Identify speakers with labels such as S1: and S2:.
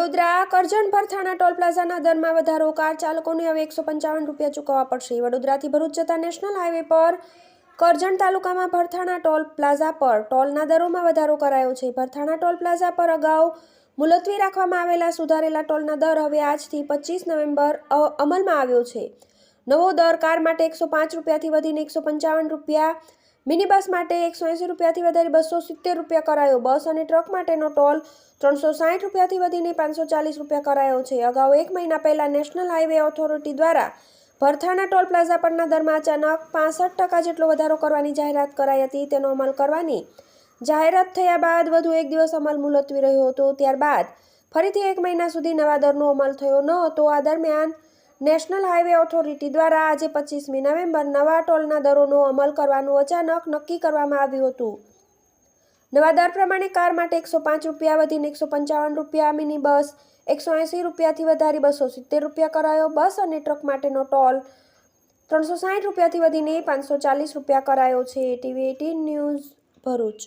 S1: Vadodara Karjan Bharthana toll પ્લાઝાના દરમાં વધારો, કાર ચાલકોને હવે એકસો પંચાવન રૂપિયા ચૂકવવા પડશે. વડોદરાથી ભરૂચ જતા નેશનલ હાઈવે પર કરજણ તાલુકામાં ભરથાણા ટોલ પ્લાઝા પર ટોલના દરોમાં વધારો કરાયો છે. ભરથાણા ટોલ પ્લાઝા પર અગાઉ મુલતવી રાખવામાં આવેલા સુધારેલા ટોલના દર હવે આજથી પચીસ નવેમ્બર અમલમાં આવ્યો છે. નવો દર કાર માટે એકસો પાંચ રૂપિયાથી વધીને એકસો પંચાવન રૂપિયા મિની બસ માટે એકસો એંસી રૂપિયાથી વધારી બસો સિત્તેર રૂપિયા કરાયો. બસ અને ટ્રક માટેનો ટોલ ત્રણસો સાઠ રૂપિયાથી વધીને પાંચસો ચાલીસ રૂપિયા કરાયો છે. અગાઉ એક મહિના પહેલાં નેશનલ હાઈવે ઓથોરિટી દ્વારા ભરથાણા ટોલ પ્લાઝા પરના દરમાં અચાનક પાસઠ ટકા જેટલો વધારો કરવાની જાહેરાત કરાઈ હતી. તેનો અમલ કરવાની જાહેરાત થયા બાદ વધુ એક દિવસ અમલ મુલતવી રહ્યો હતો. ત્યારબાદ ફરીથી એક મહિના સુધી નવા દરનો અમલ થયો ન હતો. આ દરમિયાન નેશનલ હાઈવે ઓથોરિટી દ્વારા આજે પચીસમી નવેમ્બર નવા ટોલના દરોનો અમલ કરવાનું અચાનક નક્કી કરવામાં આવ્યું હતું. નવા દર પ્રમાણે કાર માટે એકસો પાંચ રૂપિયા વધીને એકસો પંચાવન રૂપિયા, મિની બસ એકસો એંસી રૂપિયાથી વધારી બસો સિત્તેર રૂપિયા કરાયો. બસ અને ટ્રક માટેનો ટોલ ત્રણસો સાઠ રૂપિયાથી વધીને પાંચસો ચાલીસ રૂપિયા કરાયો છે. TV eighteen news Bharuch.